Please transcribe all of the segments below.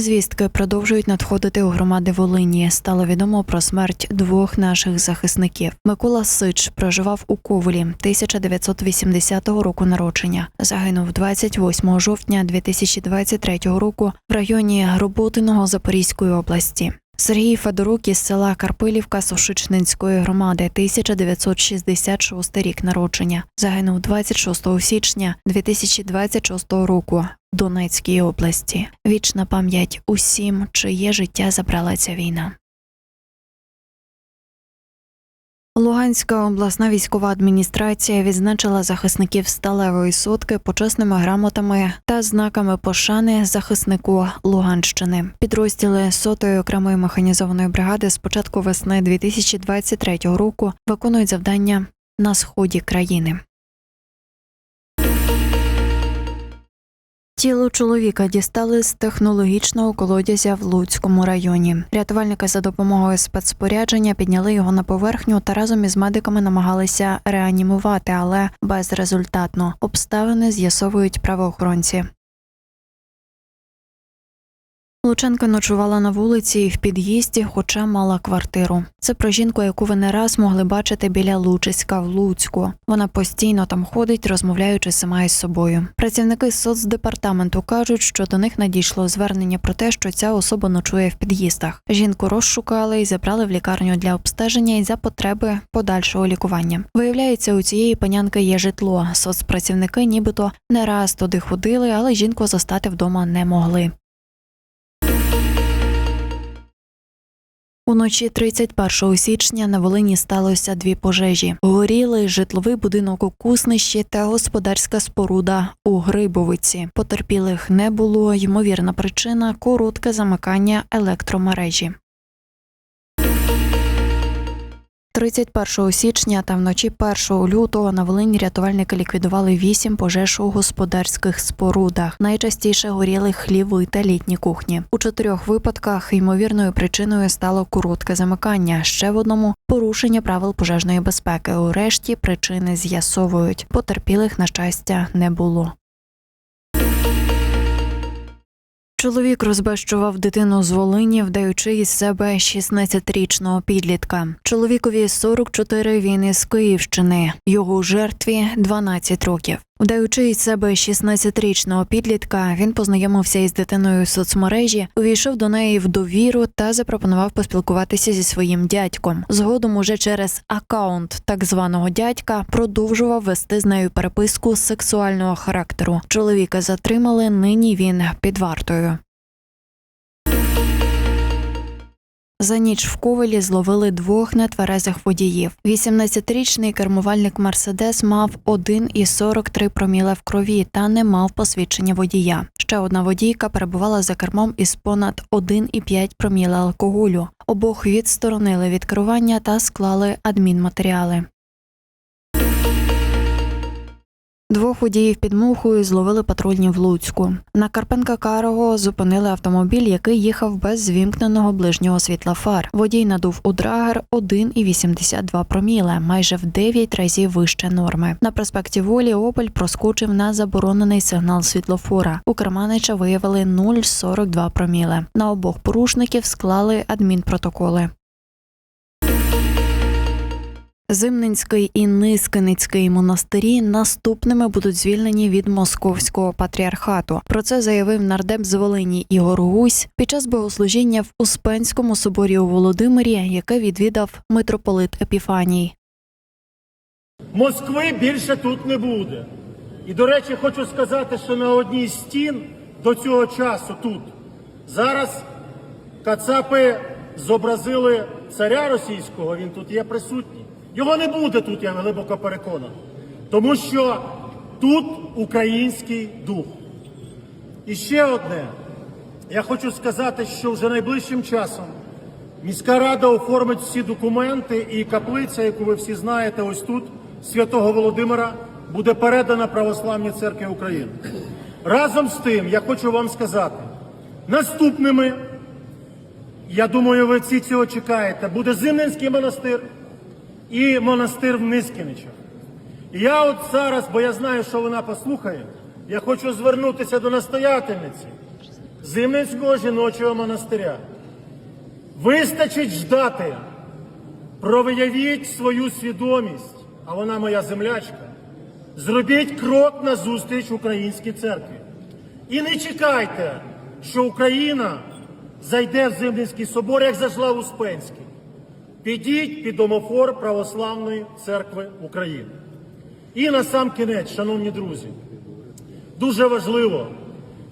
звістки продовжують надходити у громади Волині. Стало відомо про смерть двох наших захисників. Микола Сич проживав у Ковелі 1980 року народження. Загинув 28 жовтня 2023 року в районі Роботиного Запорізької області. Сергій Федорук із села Карпилівка Сушичнинської громади, 1966 рік народження. Загинув 26 січня 2026 року Донецькій області. Вічна пам'ять усім, чиє життя забрала ця війна. Луганська обласна військова адміністрація відзначила захисників сталевої сотки почесними грамотами та знаками пошани захиснику Луганщини. Підрозділи сотої окремої механізованої бригади з початку весни 2023 року виконують завдання на сході країни. Тіло чоловіка дістали з технологічного колодязя в Луцькому районі. Рятувальники за допомогою спецспорядження підняли його на поверхню та разом із медиками намагалися реанімувати, але безрезультатно. Обставини з'ясовують правоохоронці. Лученка ночувала на вулиці і в під'їзді, хоча мала квартиру. Це про жінку, яку ви не раз могли бачити біля Лучиська в Луцьку. Вона постійно там ходить, розмовляючи сама із собою. Працівники соцдепартаменту кажуть, що до них надійшло звернення про те, що ця особа ночує в під'їздах. Жінку розшукали і забрали в лікарню для обстеження і за потреби подальшого лікування. Виявляється, у цієї панянки є житло. Соцпрацівники нібито не раз туди ходили, але жінку застати вдома не могли. Уночі 31 січня на Волині сталося дві пожежі. Горіли житловий будинок у Куснищі та господарська споруда у Грибовиці. Потерпілих не було. Ймовірна причина коротке замикання електромережі. 31 січня та вночі 1 лютого на Волині рятувальники ліквідували вісім пожеж у господарських спорудах. Найчастіше горіли хліви та літні кухні. У чотирьох випадках ймовірною причиною стало коротке замикання. Ще в одному порушення правил пожежної безпеки. У решті причини з'ясовують. Потерпілих на щастя не було. Чоловік розбещував дитину з Волині, вдаючи із себе 16-річного підлітка. Чоловікові 44, він із Київщини. Його жертві 12 років. Вдаючи із себе 16-річного підлітка, він познайомився із дитиною в соцмережі, увійшов до неї в довіру та запропонував поспілкуватися зі своїм дядьком. Згодом, уже через акаунт так званого дядька, продовжував вести з нею переписку сексуального характеру. Чоловіка затримали. Нині він під вартою. За ніч в Ковелі зловили двох нетверезих водіїв. 18-річний кермувальник Мерседес мав 1,43 проміле в крові та не мав посвідчення водія. Ще одна водійка перебувала за кермом із понад 1,5 проміле алкоголю. Обох відсторонили від керування та склали адмінматеріали. Двох водіїв під мухою зловили патрульні в Луцьку. На Карпенка Карого зупинили автомобіль, який їхав без звімкненого ближнього світла фар. Водій надув у драгер 1,82 проміле, майже в 9 разів вище норми. На проспекті Волі Опель проскочив на заборонений сигнал світлофора. У Керманича виявили 0,42 проміле. На обох порушників склали адмінпротоколи. Зимненський і Нискиницький монастирі наступними будуть звільнені від московського патріархату. Про це заявив нардеп з Волині Ігор Гусь під час богослужіння в Успенському соборі у Володимирі, яке відвідав митрополит Епіфаній. Москви більше тут не буде. І, до речі, хочу сказати, що на одній з стін до цього часу тут зараз кацапи зобразили царя російського, він тут є присутній. Його не буде тут, я глибоко переконаний. Тому що тут український дух. І ще одне. Я хочу сказати, що вже найближчим часом міська рада оформить всі документи і каплиця, яку ви всі знаєте, ось тут, святого Володимира, буде передана Православній церкві України. Разом з тим, я хочу вам сказати, наступними, я думаю, ви всі цього чекаєте, буде Зимненський монастир і монастир в Нискіничах. Я от зараз, бо я знаю, що вона послухає, я хочу звернутися до настоятельниці Зимницького жіночого монастиря. Вистачить ждати. Провиявіть свою свідомість, а вона моя землячка. Зробіть крок назустріч українській церкві. І не чекайте, що Україна зайде в Зимницький собор, як зайшла в Успенський. Підіть під домофор Православної церкви України. І на сам кінець, шановні друзі, дуже важливо,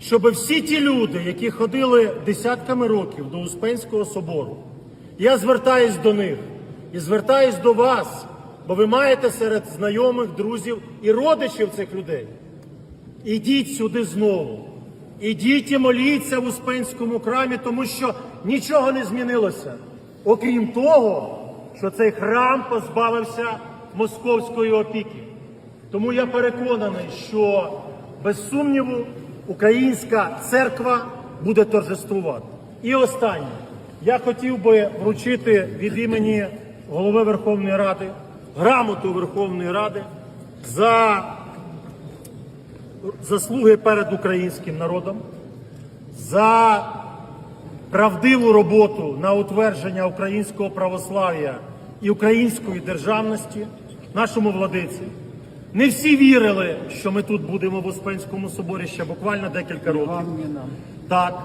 щоб всі ті люди, які ходили десятками років до Успенського собору, я звертаюсь до них і звертаюсь до вас, бо ви маєте серед знайомих, друзів і родичів цих людей. Ідіть сюди знову. Ідіть і моліться в Успенському храмі, тому що нічого не змінилося. Окрім того, що цей храм позбавився московської опіки. Тому я переконаний, що без сумніву українська церква буде торжествувати. І останнє. Я хотів би вручити від імені голови Верховної Ради грамоту Верховної Ради за заслуги перед українським народом, за правдиву роботу на утвердження українського православ'я і української державності нашому владиці. Не всі вірили, що ми тут будемо в Успенському соборі ще буквально декілька років. Так.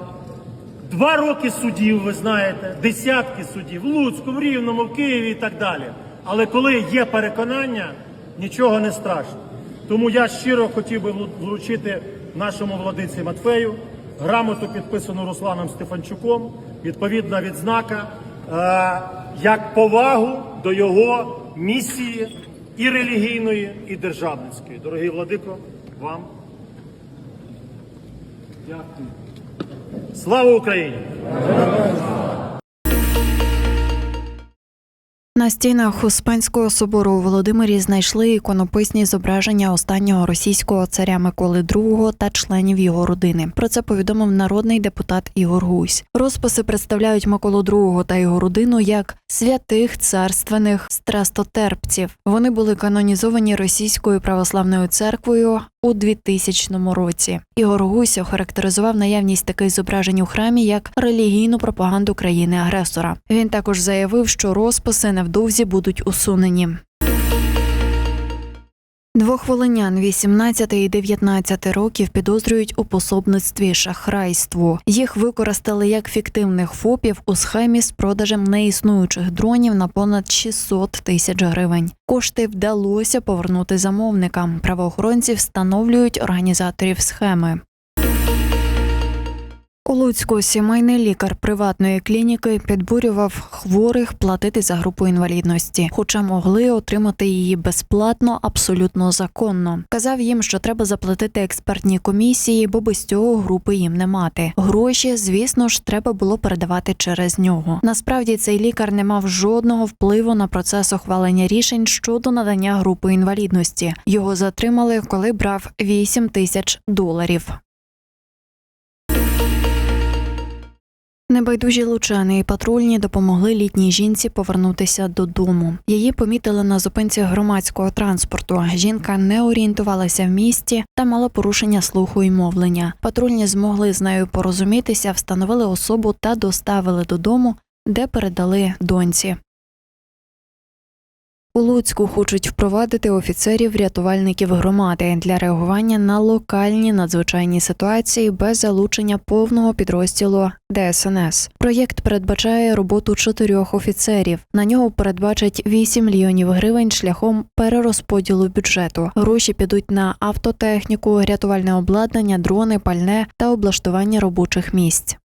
Два роки судів, ви знаєте, десятки судів в Луцьку, в Рівному, в Києві і так далі. Але коли є переконання, нічого не страшно. Тому я щиро хотів би вручити нашому владиці Матфею грамоту, підписану Русланом Стефанчуком, відповідна відзнака, е, як повагу до його місії і релігійної, і державницької. Дорогий владико, вам. Дякую. Слава Україні! На стінах Успенського собору у Володимирі знайшли іконописні зображення останнього російського царя Миколи II та членів його родини. Про це повідомив народний депутат Ігор Гусь. Розписи представляють Миколу II та його родину як святих царственних страстотерпців. Вони були канонізовані російською православною церквою у 2000 році. Ігор Гусь охарактеризував наявність таких зображень у храмі як релігійну пропаганду країни-агресора. Він також заявив, що розписи невдовзі будуть усунені. Двох волинян 18 і 19 років підозрюють у пособництві шахрайству. Їх використали як фіктивних ФОПів у схемі з продажем неіснуючих дронів на понад 600 тисяч гривень. Кошти вдалося повернути замовникам. Правоохоронці встановлюють організаторів схеми. У Луцьку сімейний лікар приватної клініки підбурював хворих платити за групу інвалідності, хоча могли отримати її безплатно, абсолютно законно. Казав їм, що треба заплатити експертній комісії, бо без цього групи їм не мати. Гроші, звісно ж, треба було передавати через нього. Насправді цей лікар не мав жодного впливу на процес ухвалення рішень щодо надання групи інвалідності. Його затримали, коли брав 8 тисяч доларів. Небайдужі лучани і патрульні допомогли літній жінці повернутися додому. Її помітили на зупинці громадського транспорту. Жінка не орієнтувалася в місті та мала порушення слуху і мовлення. Патрульні змогли з нею порозумітися, встановили особу та доставили додому, де передали доньці. У Луцьку хочуть впровадити офіцерів-рятувальників громади для реагування на локальні надзвичайні ситуації без залучення повного підрозділу ДСНС. Проєкт передбачає роботу чотирьох офіцерів. На нього передбачать 8 мільйонів гривень шляхом перерозподілу бюджету. Гроші підуть на автотехніку, рятувальне обладнання, дрони, пальне та облаштування робочих місць.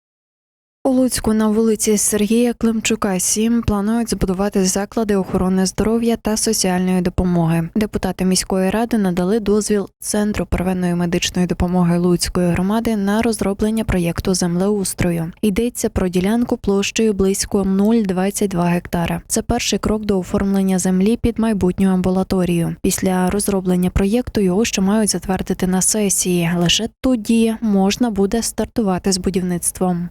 У Луцьку на вулиці Сергія Климчука 7 планують збудувати заклади охорони здоров'я та соціальної допомоги. Депутати міської ради надали дозвіл Центру первинної медичної допомоги Луцької громади на розроблення проєкту землеустрою. Йдеться про ділянку площею близько 0,22 гектара. Це перший крок до оформлення землі під майбутню амбулаторію. Після розроблення проєкту його ще мають затвердити на сесії. Лише тоді можна буде стартувати з будівництвом.